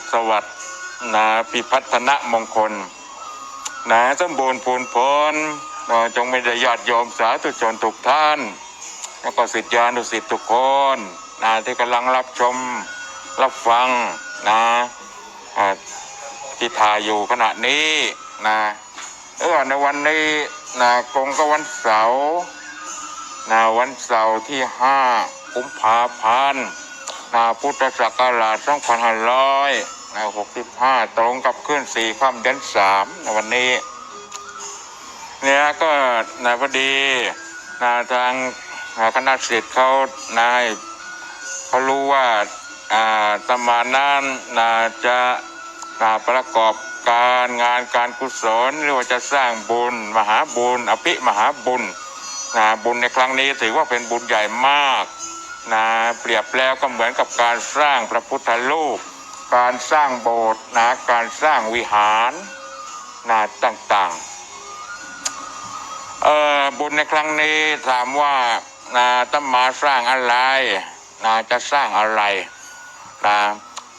ขสวัสดิ์นะพิพัฒนมงคลนะสมบูรณ์พูนพลนจงไม่ได้ญาติโยมสาธุชนทุกท่าน แล้วก็สิทธิานุสิทธิทุกคนนะที่กำลังรับชมรับฟังนะที่ถ่ายอยู่ขณะนี้นะเออในวันนี้นะกงก็วันเสาร์นะวันเสาร์ที่ห้ากุมภาพันธ์ นะพุทธศักราช2565 ตรงกับขึ้นสี่ค่ำเดือนสามในวันนี้เนี่ยก็นะพอดีนะทางอ่าคณะศิษย์เขานายเขารู้ว่าอ่าตมานั้นนะจะนะประกอบการงานการกุศลหรือว่าจะสร้างบุญ มหาบุญ อภิมหาบุญนะบุญในครั้งนี้ถือว่าเป็นบุญใหญ่มาก นะเปรียบแล้วก็เหมือนกับการสร้างพระพุทธรูปการสร้างโบสถ์นะการสร้างวิหารนะต่างๆเอ่อบุญในครั้งนี้ถามว่านาต้องมาสร้างอะไรนาจะสร้างอะไรนะ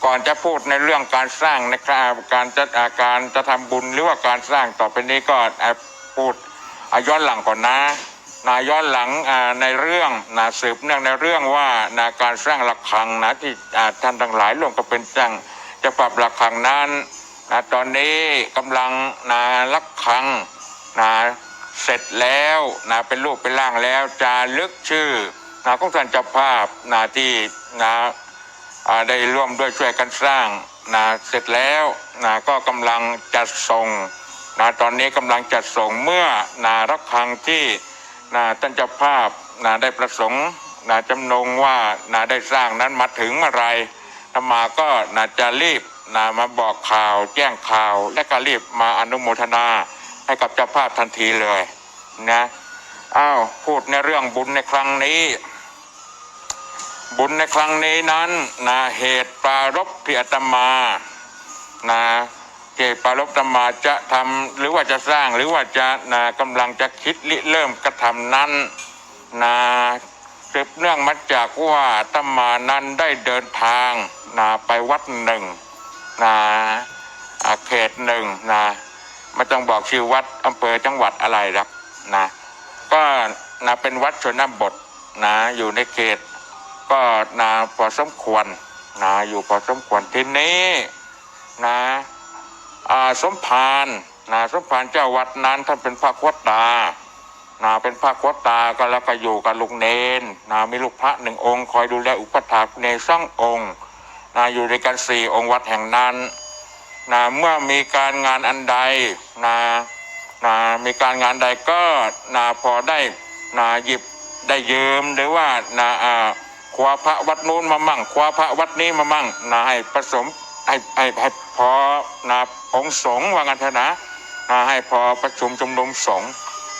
ก่อนจะพูดในเรื่องการสร้างนะครับการจะอาการจะทำบุญหรือว่าการสร้างต่อไปนี้ก็พูดอย้อนหลังก่อนนะ นาย้อนหลังในเรื่องนาสืบเนื่องในเรื่องว่านาการสร้างระฆังนะที่ท่านทั้งหลายร่วมก็เป็นจ้างจะปรับระฆังนั้นนะตอนนี้กำลังนาระฆังนะเสร็จแล้วนะเป็นรูปเป็นร่างแล้วจารึกชื่อนะของท่านเจ้าภาพนะที่นะอ่าได้ร่วมด้วยช่วยกันสร้างนะเสร็จแล้วนะก็กำลังจัดส่งนะตอนนี้กำลังจัดส่งเมื่อนารักคังที่ นะท่านเจ้าภาพนะได้ประสงค์นะจำนงว่านะได้สร้างนั้นมาถึงเมื่อไรธรรมาก็นะจะรีบนะมาบอกข่าวแจ้งข่าว และก็รีบมาอนุโมทนาให้กับเจ้าภาพทันทีเลยนะอ้าวพูดในเรื่องบุญในครั้งนี้ บุญในครั้งนี้นั้นนะเหตุปรารบที่อาตมานะ เหตุปารบอาตมาจะทำหรือว่าจะสร้างหรือว่าจะนะกำลังจะคิดริเริ่มกระทำนั้นนะสืบเนื่องมาจากว่าตมานั้นได้เดินทางนะไปวัดหนึ่งนะอ่าเขตหนึ่งนะไม่ต้องบอกชื่อวัดอำเภอจังหวัดอะไรหรอกนะก็นะเป็นวัดชนบทนะอยู่ในเขต ก็นะพอสมควรนะอยู่พอสมควรที่นี้นะอ่า สมภารนะสมภารเจ้าวัดนั้นท่านเป็นพระควตานะเป็นพระควตาก็แล้วก็อยู่กับลุงเนนนะมีลูกพระหนึ่งองค์ คอยดูแลอุปถากเนรสององค์นะอยู่ด้วยกันสี่องค์วัดแห่งนั้นนะเมื่อมีการงานอันใดนะนะมีการงานใดก็นะพอได้นะหยิบได้ยืมหรือว่านะอ่าคว้าพระวัดนู้นมามั่งคว้าพระวัดนี้มามั่งนะให้ผสม ให้ให้ให้พอนะองสงว่างันเถอะนะนะให้พอประชุมชุมนุมสงฆ์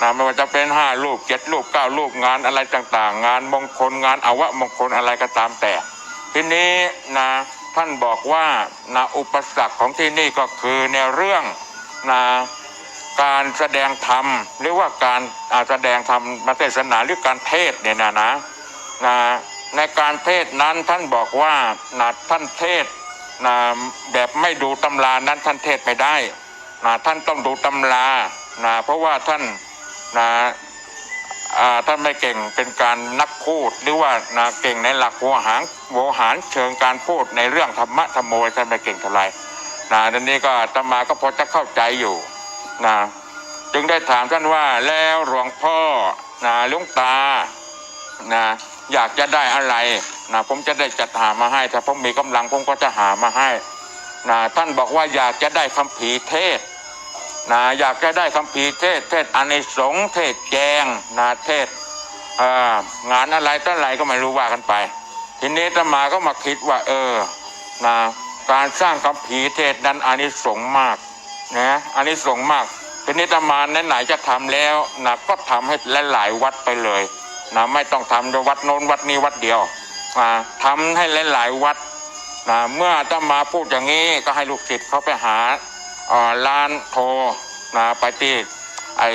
นะไม่ว่าจะเป็นห้ารูปเจ็ดรูปเก้ารูปงานอะไรต่างๆ งานมงคลงานอวะมงคลอะไรก็ตามแต่ ทีนี้นะท่านบอกว่านะอุปสรรคของที่นี่ก็คือในเรื่องนะการแสดงธรรม หรือว่าการแสดงธรรมมาเทศนาหรือการเทศเนี่ยนะนะนะในการเทศน์นั้นท่านบอกว่านะท่านเทศ นะแบบไม่ดูตำรานั้นท่านเทศไม่ได้นะท่านต้องดูตำรานะเพราะว่าท่านนะอ่าท่านไม่เก่งเป็นการนักพูดหรือว่านะเก่งในหลักโวหารโวหารเชิงการพูดในเรื่องธรรมะธรรมโมท่านไม่เก่งเท่าไหร่นะทีนี้ก็ตมาก็พอจะเข้าใจอยู่นะจึงได้ถามท่านว่าแล้วหลวงพ่อนะหลวงตานะอยากจะได้อะไร นะผมจะได้จัดหามาให้ถ้าผมมีกำลังผมก็จะหามาให้นะท่านบอกว่าอยากจะได้คำภีร์เทศนะอยากจะได้คำพีร์เทศ เทศอานิสงเทศแจงนะเทศงานอะไรต่ออะไรก็ไม่รู้ว่ากันไป ทีนี้ตมาก็มาคิดว่า เออนะการสร้างคำพีร์เทศนั้นอานิสงมากนะอานิสงมากทีนี้ตมาไหนๆจะทำแล้วนะก็ทำให้หลายๆวัดไปเลยนะไม่ต้องทำในวัดโน้นวัดนี้วัดเดียว ทำให้หลายๆวัดนะเมื่ออาตมาพูดอย่างนี้ก็ให้ลูกศิษย์เขาไปหาอ่อร้านโทรนะไปที่ไอ้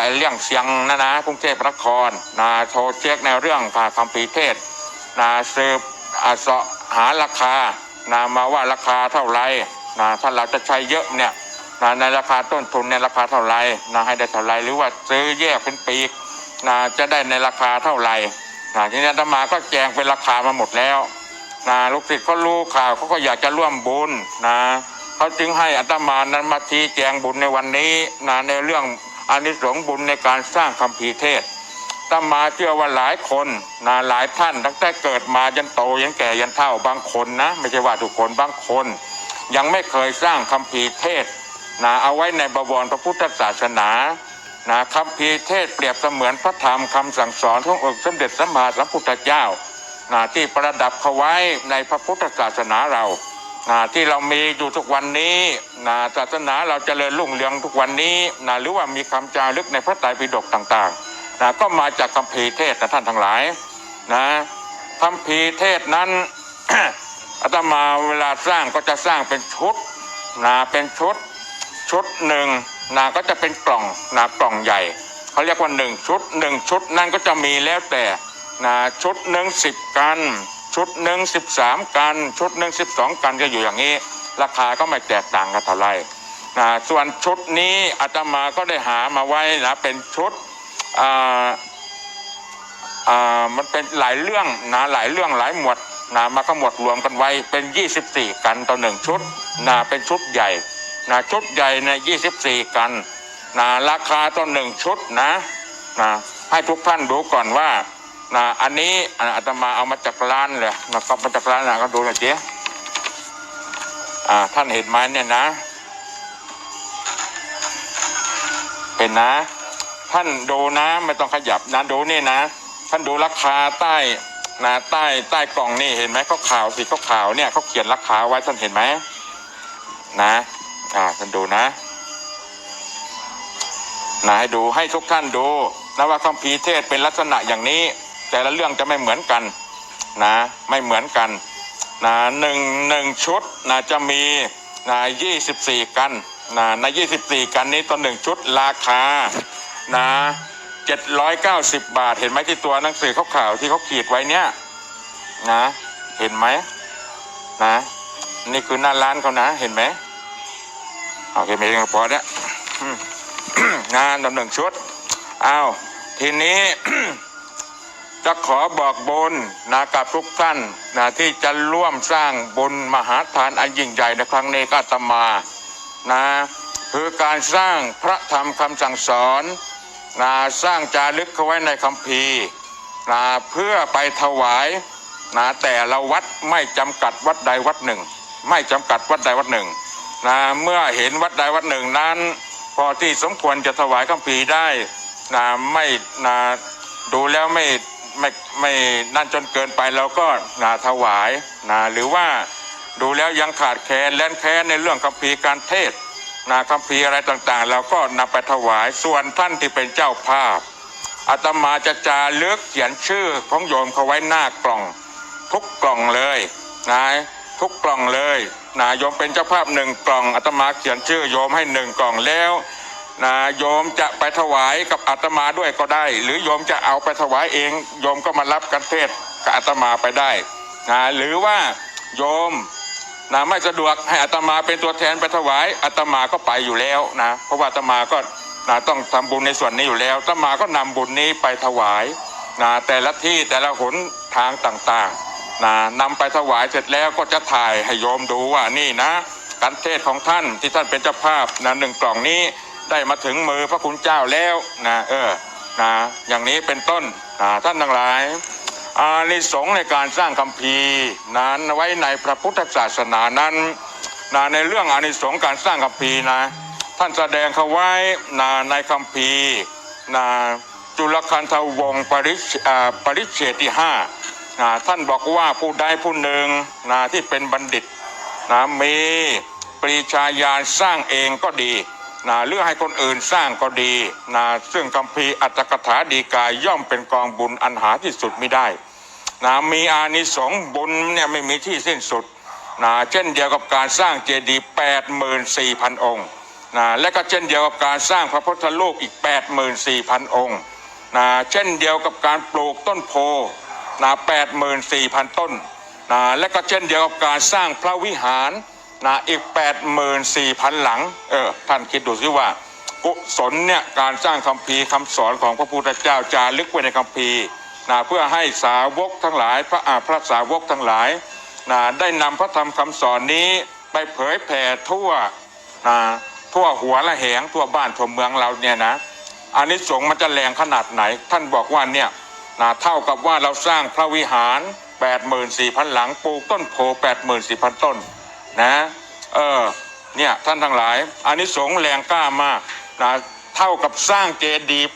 ไอ้เรื่องเสียงนะนะกรุงเทพนครนะโทรเช็คในเรื่องผ่าคำปีเทศนะสืบอาสาะหาราคานะมาว่าราคาเท่าไหรนะถ้าเราจะใช้เยอะเนี่ยนะในราคาต้นทุนในราคาเท่าไหรนะให้ได้เท่าไหรหรือว่าซื้อแยกเป็นปีกนะจะได้ในราคาเท่าไหร นะทีนี้อาตมาก็แจงเป็นราคามาหมดแล้วนะลูกศิษย์เขารู้ข่าวเขาก็อยากจะร่วมบุญนะเขาจึงให้อาตมานั้นมาชี้แจงบุญในวันนี้นะในเรื่องอานิสงส์บุญในการสร้างคัมภีร์เทศตมาเชื่อว่าหลายคนนะหลายท่านตั้งแต่เกิดมายันโตยันแก่ยันเฒ่าบางคนนะ ไม่ใช่ว่าทุกคนบางคน ยังไม่เคยสร้างคัมภีร์เทศน์นะเอาไว้ในบวรพระพุทธศาสนา นะคัมภีเทศเปรียบเสมือนพระธรรมคำสั่งสอนขององค์สมเด็จสัมมาสัมพุทธเจ้านะที่ประดับเขาไว้ในพระพุทธศาสนาเรานะที่เรามีอยู่ทุกวันนี้นะศาสนาเราเจริญรุ่งเรืองทุกวันนี้นะหรือว่ามีคำจารึกในพระไตรปิฎกต่างๆนะก็มาจากคัมภีเทศนะท่านทั้งหลายนะคัมภีเทศน์นั้นอาตมาเวลาสร้างก็จะสร้างเป็นชุดนะเป็นชุดชุดหนึ่ง นะก็จะเป็นกล่องนะกล่องใหญ่เขาเรียกว่าหนึ่งชุดหนึ่งชุดนั่นก็จะมีแล้วแต่นะชุดหนึ่งสิบกัน ชุดหนึ่งสิบสามกัน ชุดหนึ่งสิบสองกันก็อยู่อย่างนี้ ราคาก็ไม่แตกต่างกันเท่าไหร่นะส่วนชุดนี้อาตมาก็ได้หามาไว้นะเป็นชุดอ่าอ่ามันเป็นหลายเรื่องนะหลายเรื่องหลายหมวดนะมาขมวดรวมกันไว้เป็น 24 กันต่อหนึ่งชุดนะเป็นชุดใหญ่ นะชุดใหญ่ใน24กันนะราคาต่อหนึ่งชุดนะนะให้ทุกท่านดูก่อนว่านะอันนี้อาตมาเอามาจากร้านเลยนะครับมาจากร้านนะก็ดูหน่อยเจ๊อ่าท่านเห็นไหมเนี่ยนะเห็นนะ ท่านดูนะไม่ต้องขยับนะดูนี่นะ ท่านดูราคาใต้นะใต้ใต้กล่องนี่เห็นไหมเขาขาวสีเขาขาวเนี่ยเขาเขียนราคาไว้ท่านเห็นไหมนะ อ่าท่านดูนะนะให้ดูให้ทุกท่านดูนะว่าคัมภีเทศเป็นลักษณะอย่างนี้ แต่ละเรื่องจะไม่เหมือนกันนะไม่เหมือนกันนะหนึ่งหนึ่งชุดนะจะมีนะยี่สิบสี่กันนะในยี่สิบสี่กันนี้ต่อหนึ่งชุดราคานะเจ็ดร้อยเก้าสิบบาท เห็นไหมที่ตัวหนังสือเขาข่าวที่เขาขีดไว้เนี่ยนะเห็นไหมนะนี่คือหน้าร้านเขานะเห็นไหม โอเคไม่ต้องพอเนี่ยงานดำหนึ่งชุดอ้าวทีนี้จะขอบอกบุญนะกับทุกท่านนะที่จะร่วมสร้างบุญมหาทานอันยิ่งใหญ่ในครั้งนี้ก็อาตมานะคือการสร้างพระธรรมคำสั่งสอนนะสร้างจารึกเขาไว้ในคัมภีร์นะเพื่อไปถวายนะแต่ละวัดไม่จำกัดวัดใดวัดหนึ่ง ไม่จำกัดวัดใดวัดหนึ่ง นะเมื่อเห็นวัดใดวัดหนึ่งนั้น พอที่สมควรจะถวายคัมภีได้นะไม่นะดูแล้วไม่ไม่ไม่นั่นจนเกินไปเราก็นะถวายนะหรือว่าดูแล้วยังขาดแคลนแล่นแค้นในเรื่องคัมภีการเทศน์นาคัมภีอะไรต่างๆ เราก็นำไปถวายส่วนท่านที่เป็นเจ้าภาพอาตมาจะจารึกเขียนชื่อของโยมเขาไว้หน้ากล่อง ทุกกล่องเลยนะทุกกล่องเลย นะโยมเป็นเจ้าภาพหนึ่งกล่องอาตมาเขียนชื่อโยมให้หนึ่งกล่องแล้วนะโยมจะไปถวายกับอาตมาด้วยก็ได้ หรือโยมจะเอาไปถวายเอง โยมก็มารับกันเทศกับอาตมาไปได้นะหรือว่าโยมนะไม่สะดวกให้อาตมาเป็นตัวแทนไปถวายอาตมาก็ไปอยู่แล้วนะเพราะว่าอาตมาก็นะต้องทำบุญในส่วนนี้อยู่แล้วอาตมาก็นำบุญนี้ไปถวายนะแต่ละที่แต่ละหนทางต่างๆ นะนำไปถวายเสร็จแล้วก็จะถ่ายให้โยมดูว่านี่นะการเทศของท่านที่ท่านเป็นเจ้าภาพนะหนึ่งกล่องนี้ได้มาถึงมือพระคุณเจ้าแล้วนะเออนะอย่างนี้เป็นต้นนะท่านทั้งหลายอานิสงส์ในการสร้างคัมภีร์นั้นไว้ในพระพุทธศาสนานั้นนะในเรื่องอานิสงส์การสร้างคัมภีร์นะ ท่านแสดงเขาไว้นะในคัมภีร์นะจุลคันธวงศ์ปริชอ่าปริเชตที่ห้า นะท่านบอกว่าผู้ใดผู้หนึ่งนะที่เป็นบัณฑิตนะมีปรีชาญาณสร้างเองก็ดีนะหรือให้คนอื่นสร้างก็ดีนะซึ่งคัมภีอัตถกถาดีกายย่อมเป็นกองบุญอันหาที่สุดไม่ได้นะมีอานิสงส์บุญเนี่ยไม่มีที่สิ้นสุดนะเช่นเดียวกับการสร้างเจดีย์แปดหมื่นสี่พันองค์นะและก็เช่นเดียวกับการสร้างพระพุทธรูปอีกแปดหมื่นสี่พันองค์นะเช่นเดียวกับการปลูกต้นโพ นะแปดหมื่นสี่พันต้นนะและก็เช่นเดียวกับการสร้างพระวิหารนะอีก 84,000 หลัง เออ ท่านคิดดูสิว่า กุศลเนี่ยการสร้างคัมภีคำสอนของพระพุทธเจ้าจารึกไว้ในคัมภีนะเพื่อให้สาวกทั้งหลาย พระอาพระสาวกทั้งหลายนะได้นำพระธรรมคำสอนนี้ไปเผยแผ่ทั่วนะทั่วหัวละแหงทั่วบ้านทั่วเมืองเราเนี่ยนะอานิสงส์มันจะแรงขนาดไหน ท่านบอกว่าเนี่ย นะเท่ากับว่าเราสร้างพระวิหาร 84,000 หลังปลูกต้นโพ84,000 ต้นนะเออเนี่ยท่านทั้งหลายอานิสงส์แรงกล้ามากนะเท่ากับสร้างเจดีย์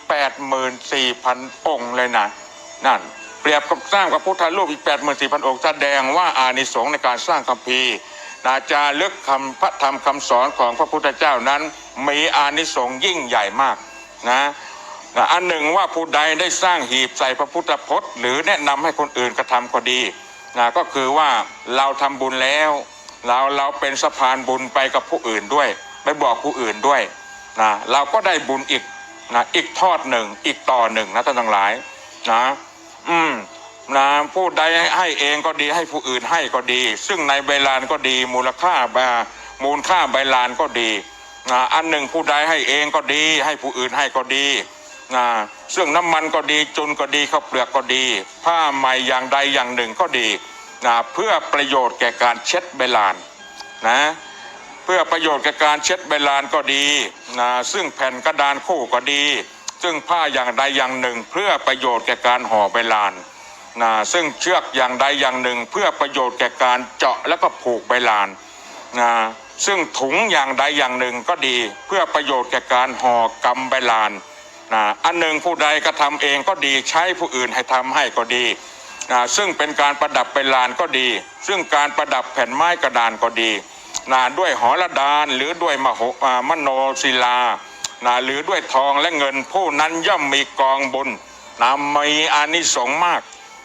84,000 องค์เลยนะนั่นเปรียบกับสร้างกับพุทธรูปอีก 84,000 องค์แสดงว่าอานิสงส์ในการสร้างคัมภีร์นาจารึกคำพระธรรมคำสอนของพระพุทธเจ้านั้น มีอานิสงส์ยิ่งใหญ่มากนะ อันหนึ่งว่าผู้ใดได้สร้างหีบใส่พระพุทธพจน์ หรือแนะนำให้คนอื่นกระทำก็ดีนะก็คือว่าเราทำบุญแล้วเราเราเป็นสะพานบุญไปกับผู้อื่นด้วย ไปบอกผู้อื่นด้วยนะเราก็ได้บุญอีกนะอีกทอดหนึ่งอีกต่อหนึ่งนะท่านทั้งหลายนะอืมนะผู้ใดให้เองก็ดีให้ผู้อื่นให้ก็ดี ซึ่งในใบลานก็ดี มูลค่าบามูลค่าใบลานก็ดีนะอันหนึ่งผู้ใดให้เองก็ดี ให้ผู้อื่นให้ก็ดี นะซึ่งน้ำมันก็ดีจุนก็ดีข้าวเปลือกก็ดี ผ้าใหม่อย่างใดอย่างหนึ่งก็ดีนะเพื่อประโยชน์แก่การเช็ดใบลานนะเพื่อประโยชน์แก่การเช็ดใบลานก็ดีนะซึ่งแผ่นกระดานคู่ก็ดี ซึ่งผ้าอย่างใดอย่างหนึ่ง เพื่อประโยชน์แก่การห่อใบลานนะซึ่งเชือกอย่างใดอย่างหนึ่ง เพื่อประโยชน์แก่การเจาะแล้วก็ผูกใบลานนะซึ่งถุงอย่างใดอย่างหนึ่งก็ดี เพื่อประโยชน์แก่การห่อกำใบลาน นะอันหนึ่งผู้ใดกระทำเองก็ดีใช้ผู้อื่นให้ทำให้ก็ดีนะซึ่งเป็นการประดับเป็นลานก็ดี ซึ่งการประดับแผ่นไม้กระดานก็ดีนะด้วยหอระดานหรือด้วยมโหมโนศิลานะหรือด้วยทองและเงินผู้นั้นย่อมมีกองบุญนะมีอานิสงส์มาก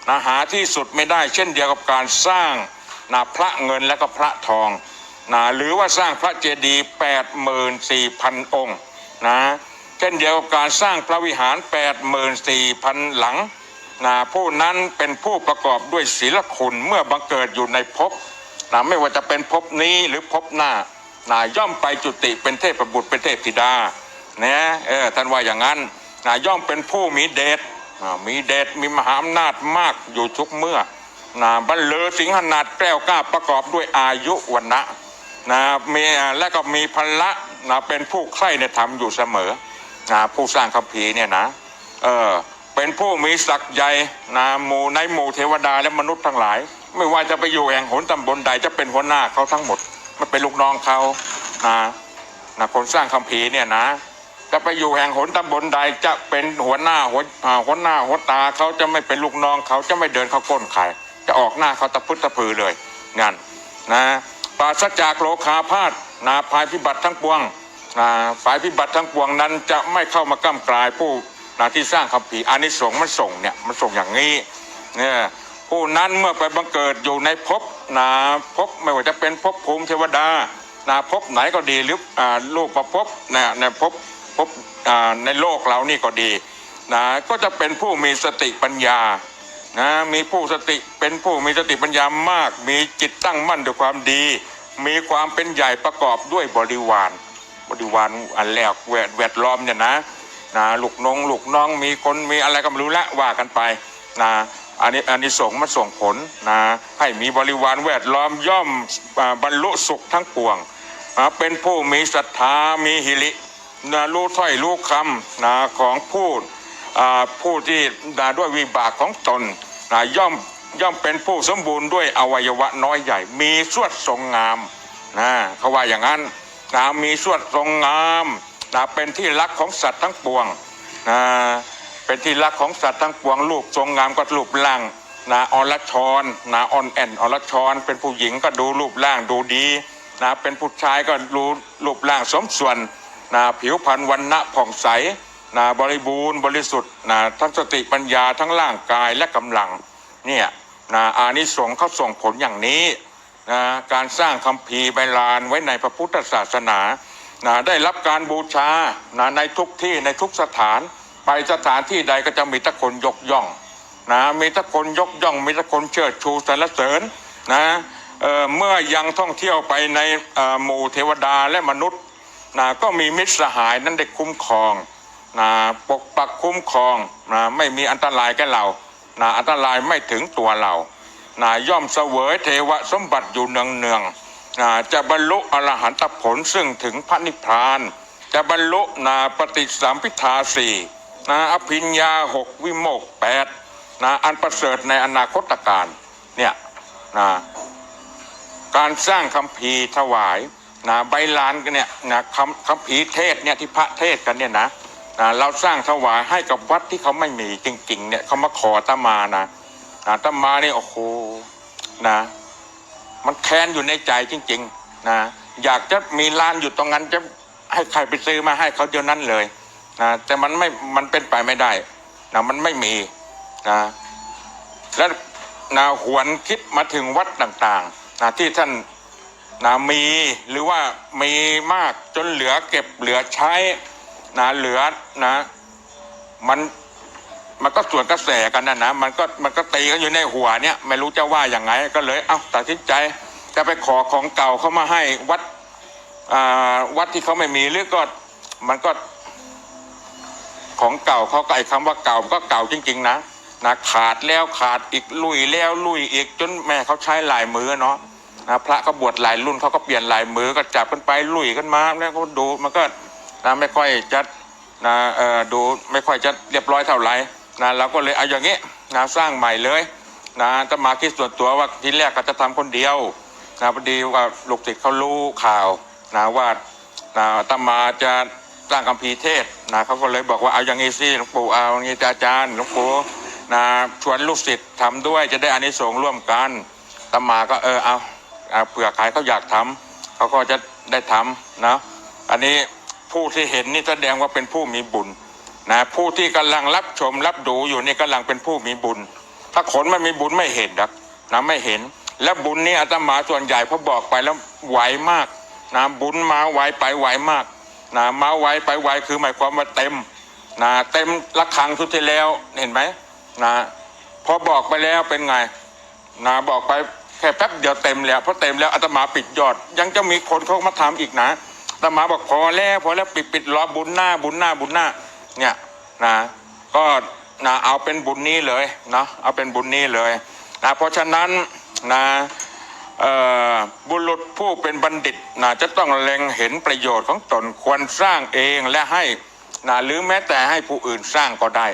นะหาที่สุดไม่ได้เช่นเดียวกับการสร้างนะพระเงินและก็พระทองนะหรือว่าสร้างพระเจดีย์แปดหมื่นสี่พันองค์นะ เช่นเดียวกับการสร้างพระวิหารแปดหมื่นสี่พันหลังนะผู้นั้นเป็นผู้ประกอบด้วยศีลคุณเมื่อบังเกิดอยู่ในภพนะไม่ว่าจะเป็นภพนี้หรือภพหน้านะย่อมไปจุติเป็นเทพบุตรเป็นเทพธิดานะเออท่านว่าอย่างนั้นนะย่อมเป็นผู้มีเดชมีเดชมีมหาอำนาจมากอยู่ทุกเมื่อนะบรรเลอสิงหนาดแกล้วกล้าประกอบด้วยอายุวันนะนะมีและก็มีพละนะเป็นผู้ใคร่ในธรรมอยู่เสมอ นะผู้สร้างคัมภีร์เนี่ยนะเออเป็นผู้มีศักดิ์ใหญ่นะหมู่ในหมู่เทวดาและมนุษย์ทั้งหลาย ไม่ว่าจะไปอยู่แห่งหนตำบลใดจะเป็นหัวหน้าเขาทั้งหมด มันเป็นลูกน้องเขานะนะคนสร้างคัมภีร์เนี่ยนะจะไปอยู่แห่งหนตำบลใดจะเป็นหัวหน้าหัวหัวหน้าหัวตาเขาจะไม่เป็นลูกน้องเขาจะไม่เดินเข้าก้นใครจะออกหน้าเขาตะพึดตะพือเลยงั้นนะปราศจากโลคาพาธนะภัยพิบัติทั้งปวง ฝ่ายพิบัติทั้งปวงนั้นจะไม่เข้ามาก้ำกลายผู้นะที่สร้างคัมภีอานิสงส์มันส่งเนี่ยมันส่งอย่างนี้เนี่ยผู้นั้นเมื่อไปบังเกิดอยู่ในภพนะภพไม่ว่าจะเป็นภพภูมิเทวดานะภพไหนก็ดีหรือลูกประภพนะในภพพบอาในโลกเรานี่ก็ดีนะก็จะเป็นผู้มีสติปัญญานะมีผู้สติเป็นผู้มีสติปัญญามาก มีจิตตั้งมั่นด้วยความดี มีความเป็นใหญ่ประกอบด้วยบริวาร บริวารอันแรกแวดแวดล้อมเนี่ยนะนะลูกน้องลูกน้องมีคนมีอะไรก็ไม่รู้ละว่ากันไปนะอันนี้อันนี้ส่งมันส่งผลนะให้มีบริวารแวดล้อมย่อมบรรลุสุขทั้งปวงอ่าเป็นผู้มีศรัทธามีหิรินะรู้ถ้อยรู้คำนะของผู้ผู้ที่นะด้วยวิบากของตนนะย่อมย่อมเป็นผู้สมบูรณ์ด้วยอวัยวะน้อยใหญ่ มีสวดทรงงามนะเขาว่าอย่างนั้น นะมีสวดทรงงามนะเป็นที่รักของสัตว์ทั้งปวงนะเป็นที่รักของสัตว์ทั้งปวงรูปทรงงามก็รูปร่างนะอรชรนะออนแอนอรชร เป็นผู้หญิงก็ดูรูปร่างดูดีนะเป็นผู้ชายก็รู้รูปร่างสมส่วนนะผิวพรรณวันณะผ่องใสนะบริบูรณ์บริสุทธิ์นะทั้งสติปัญญาทั้งร่างกายและกำลังเนี่ยนะอานิสงส์เขาส่งผลอย่างนี้ นะการสร้างคัมภีใบลานไว้ในพระพุทธศาสนานะได้รับการบูชานะในทุกที่ในทุกสถาน ไปสถานที่ใดก็จะมีตะคนยกย่องนะมีตะคนยกย่อง มีตะคนเชิดชูสรรเสริญนะเเมื่อยังท่องเที่ยวไปในหมู่เทวดาและมนุษย์นะก็มีมิตรสหายนั้นได้คุ้มครองนะปกปักคุ้มครองนะไม่มีอันตรายแก่เรานะอันตรายไม่ถึงตัวเรา นะย่อมเสวยเทวสมบัติอยู่เนืองเนืองๆนะจะบรรลุอรหันตผลซึ่งถึงพระนิพพาน จะบรรลุนาปฏิสัมพิทาสี่นะอภิญญาหกวิโมกข์แปดนะอันประเสริฐในอนาคตการเนี่ยนะการสร้างคำพีร์ถวายนะใบลานกันเนี่ยนะคำคำพีร์เทศเนี่ยที่พระเทศกันเนี่ยนะนะเราสร้างถวายให้กับวัดที่เขาไม่มีจริงๆเนี่ยเขามาขออามานะ อาตมานี่โอ้โหนะ มันแค้นอยู่ในใจจริง ๆ นะ อยากจะมีร้านอยู่ตรงนั้นจะให้ใครไปซื้อมาให้เขาเดียวนั้นเลยนะแต่มันไม่มันเป็นไปไม่ได้นะมันไม่มีนะแล้วนะหวนคิดมาถึงวัดต่างๆนะที่ท่านนะมีหรือว่ามีมากจนเหลือเก็บเหลือใช้นะเหลือนะ มัน มันก็ส่วนกระแสกันนะนะมันก็มันก็ตีกันอยู่ในหัวเนี่ย ไม่รู้จะว่าอย่างไงก็เลย เอ้าตัดสินใจจะไปขอของเก่าเขามาให้วัดอ่าวัดที่เขาไม่มีหรือก็มันก็ ของเก่าเขาก็ไอ้คำว่าเก่าก็เก่าจริง ๆ นะนะขาดแล้วขาดอีกลุยแล้วลุยอีกจนแม่เขาใช้ลายมือเนาะนะพระก็บวชหลายรุ่นเขาก็เปลี่ยนลายมือก็จับกันไปลุยกันมาแล้วก็ดูมันก็นะไม่ค่อยจะนะเออดูไม่ค่อยจะเรียบร้อยเท่าไหร่ นะเราก็เลยเอาอย่างงี้นะสร้างใหม่เลยนะจะมาคิดส่วนตัวว่าทีแรกก็จะทำคนเดียวนะพอดีว่าลูกศิษย์เขารู้ข่าวนะว่านะอาตมาจะสร้างคัมภีร์เทศนะเขาก็เลยบอกว่าเอาอย่างงี้สิหลวงปู่เอาอย่างงี้อาจารย์หลวงปู่นะชวนลูกศิษย์ทำด้วยจะได้อานิสงส์ร่วมกันตมาก็เออเอาเผื่อใครเขาอยากทำเขาก็จะได้ทำนะอันนี้ผู้ที่เห็นนี่แสดงว่าเป็นผู้มีบุญ นะผู้ที่กำลังรับชมรับดูอยู่นี่กำลังเป็นผู้มีบุญ ถ้าคนไม่มีบุญไม่เห็นดักนะไม่เห็น และบุญนี้อาตมาส่วนใหญ่พอบอกไปแล้วไหวมากนะบุญมาไหวไปไหวมากนะมาไหวไปไหวคือหมายความว่าเต็มนะเต็มละครังทุกที่แล้วเห็นไหมนะพอบอกไปแล้วเป็นไงนะบอกไปแค่แป๊บเดียวเต็มแล้วเพราะเต็มแล้วอาตมาปิดยอด ยังจะมีคนเขามาทำอีกนะอาตมาบอกพอแล้วพอแล้วปิดปิดรอบุญหน้าบุญหน้าบุญหน้า เนี่ยนะก็นะเอาเป็นบุญนี้เลยนะเอาเป็นบุญนี้เลยนะเพราะฉะนั้นนะบุรุษผู้เป็นบัณฑิตนะจะต้องเล็งเห็นประโยชน์ของตนควรสร้างเองและให้นะหรือแม้แต่ให้ผู้อื่นสร้างก็ได้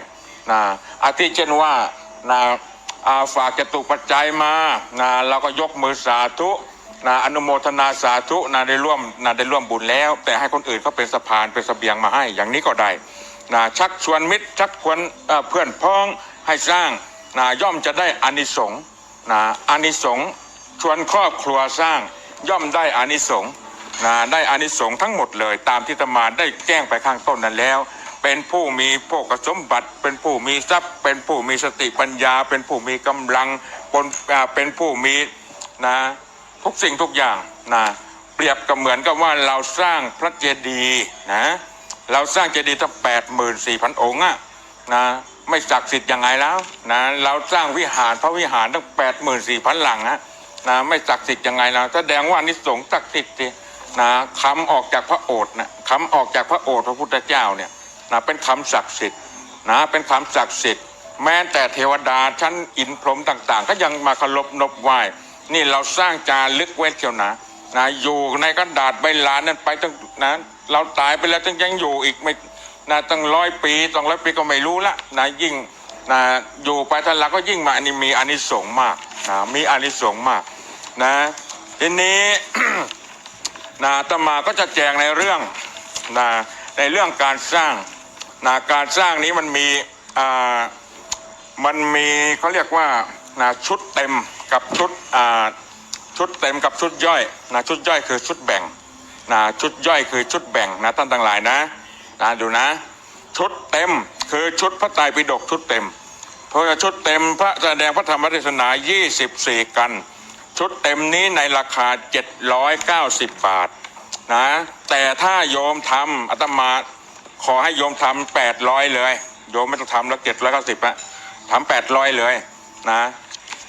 นะอาทิเช่นว่านะาฝากจตุปัจจัยมานะเราก็ยกมือสาธุนะอนุโมทนาสาธุนะได้ร่วมนะได้ร่วมบุญแล้ว แต่ให้คนอื่นเขาเป็นสะพานเป็นเสบียงมาให้ อย่างนี้ก็ได้ นะชักชวนมิตรชักชวนเพื่อนพ้องให้สร้างนะย่อมจะได้อานิสงส์นะอานิสงส์ชวนครอบครัวสร้างย่อมได้อานิสงส์นะได้อานิสงส์ทั้งหมดเลย ตามที่ตมาได้แจ้งไปข้างต้นนั้นแล้ว เป็นผู้มีโภคสมบัติ เป็นผู้มีทรัพย์ เป็นผู้มีสติปัญญา เป็นผู้มีกำลังปนเป็นผู้มีนะทุกสิ่งทุกอย่างนะเปรียบกับเหมือนกับว่าเราสร้างพระเจดีย์นะ เราสร้างเจดีย์ตั้งแปดหมื่นสี่พันองค์อะนะไม่ศักดิ์สิทธิ์ยังไงแล้วนะเราสร้างวิหารพระวิหารตั้งแปดหมื่นสี่พันหลังนะนะไม่ศักดิ์สิทธิ์ยังไงแล้วแสดงว่านิสงศักดิ์สิทธิ์สินะคำออกจากพระโอษฐ์นะคำออกจากพระโอษฐ์พระพุทธเจ้าเนี่ยนะเป็นคำศักดิ์สิทธิ์นะเป็นคำศักดิ์สิทธิ์แม้แต่เทวดาชั้นอินพรหมต่าง ๆ ก็ยังมาเคารพนบไหว้นี่เราสร้างจารึกไว้เที่ยวนะนะอยู่ในกระดาษใบลานนั้นไปตั้งนะ เราตายไปแล้วตั้งยังอยู่อีกไม่นะตั้งร้อยปีสองร้อยปีก็ไม่รู้ละนะยิ่งนะอยู่ไปท่านละก็ยิ่งมาอันนี้มีอานิสงส์มากนะมีอานิสงส์มากนะทีนี้นะตมาก็จะแจงในเรื่องนะในเรื่องการสร้างนะการสร้างนี้มันมีอ่ามันมีเขาเรียกว่านะชุดเต็มกับชุดอ่าชุดเต็มกับชุดย่อยนะชุดย่อยคือชุดแบ่ง นะชุดย่อยคือชุดแบ่งนะท่านทั้งหลายนะนะดูนะ ชุดเต็มคือชุดพระไตรปิฎกชุดเต็ม เพราะชุดเต็มพระแสดงพระธรรมเทศนา 24 กัน ชุดเต็มนี้ในราคา 790 บาทนะแต่ถ้าโยมทำอาตมาขอให้โยมทำ800เลย โยมไม่ต้องทำแล้ว790อะทำ800เลยนะ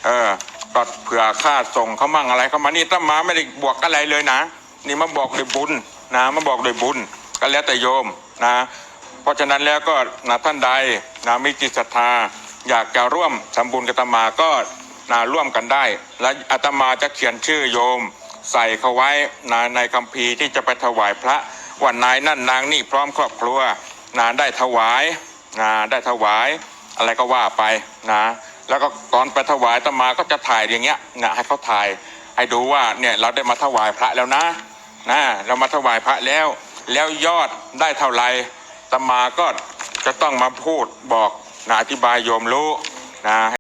เออก็เผื่อค่าส่งเขามั่งอะไรเขามานี่ตั้มาไม่ได้บวกอะไรเลยนะ นี่มาบอกโดยบุญนะมาบอกโดยบุญก็แล้วแต่โยมนะเพราะฉะนั้นแล้วก็นะท่านใดนะมีจิตศรัทธา อยากจะร่วมทำบุญกับอาตมาก็นะร่วมกันได้ และอาตมาจะเขียนชื่อโยม ใส่เข้าไว้นะในคัมภีร์ที่จะไปถวายพระวันนายนั่นนางนี่พร้อมครอบครัวนะได้ถวายนะได้ถวายอะไรก็ว่าไปนะแล้วก็ตอนไปถวายตมาก็จะถ่ายอย่างเงี้ยนะให้เขาถ่ายให้ดูว่าเนี่ยเราได้มาถวายพระแล้วนะ นะเรามาถวายพระแล้ว แล้วยอดได้เท่าไหร่ตมาก็จะต้องมาพูดบอกนะอธิบายโยมรู้นะ